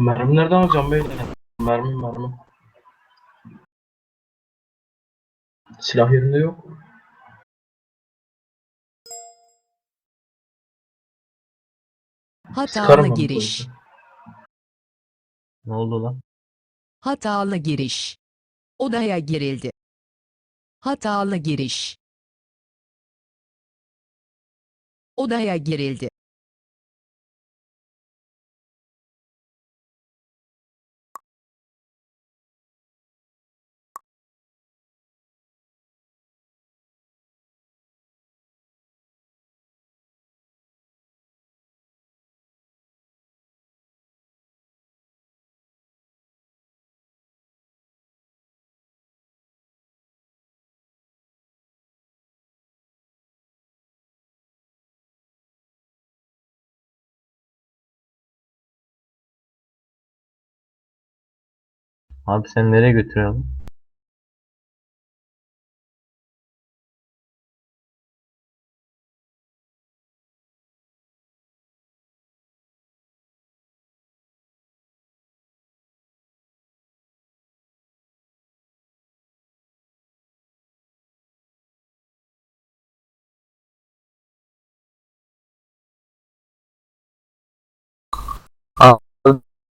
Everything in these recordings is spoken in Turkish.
Mermi nereden alacağım böyle? Mermi mermi. Silah yerinde yok. Sıkarım Hatalı ben bu giriş. Ne oldu lan? Hatalı giriş. Odaya girildi. Hatalı giriş. Odaya girildi. Abi sen nereye götürüyorsun?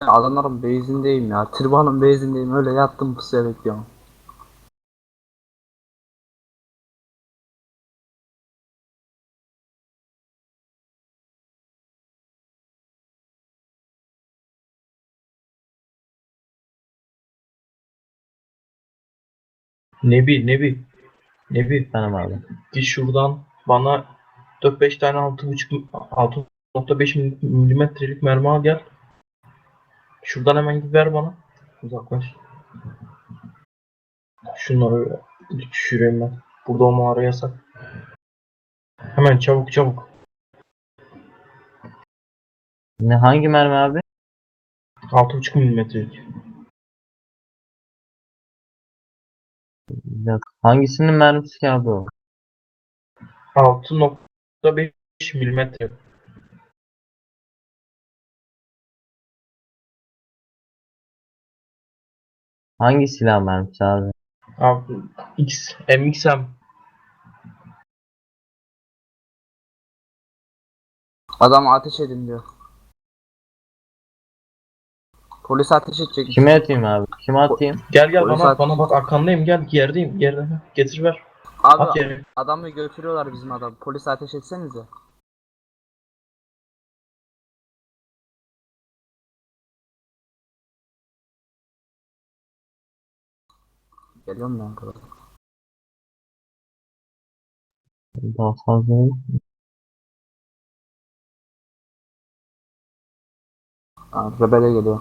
Adamların base'indeyim ya. Triban'ın base'indeyim. Öyle yattım pusuya bekliyorum. Nebi Nebi. Nebi. Benim abi. Git şuradan bana 4-5 tane 6.5 6.5 milimetrelik mermi al gel. Şuradan hemen git ver bana. Uzaklaş. Şunları düşüreyim ben. Burada o mağara yasak. Hemen çabuk çabuk. Ne hangi mermi abi? 6.5 milimetrelik. Dakika. Hangisinin mermisi ki abi o? 6.5 milimetre. Hangi silah mermisi abi? Abi X, MXM. Adam ateş edin diyor. Polis ateş edecek. Kime atayım abi? Kime atayım? Gel gel Polis bana at- bana bak arkandayım gel yerdeyim yerde getir ver. Abi At yere. adamı götürüyorlar bizim adam. Polis ateş etsenize. Geliyorum ben kadar. Daha fazla yok. Rebele geliyor.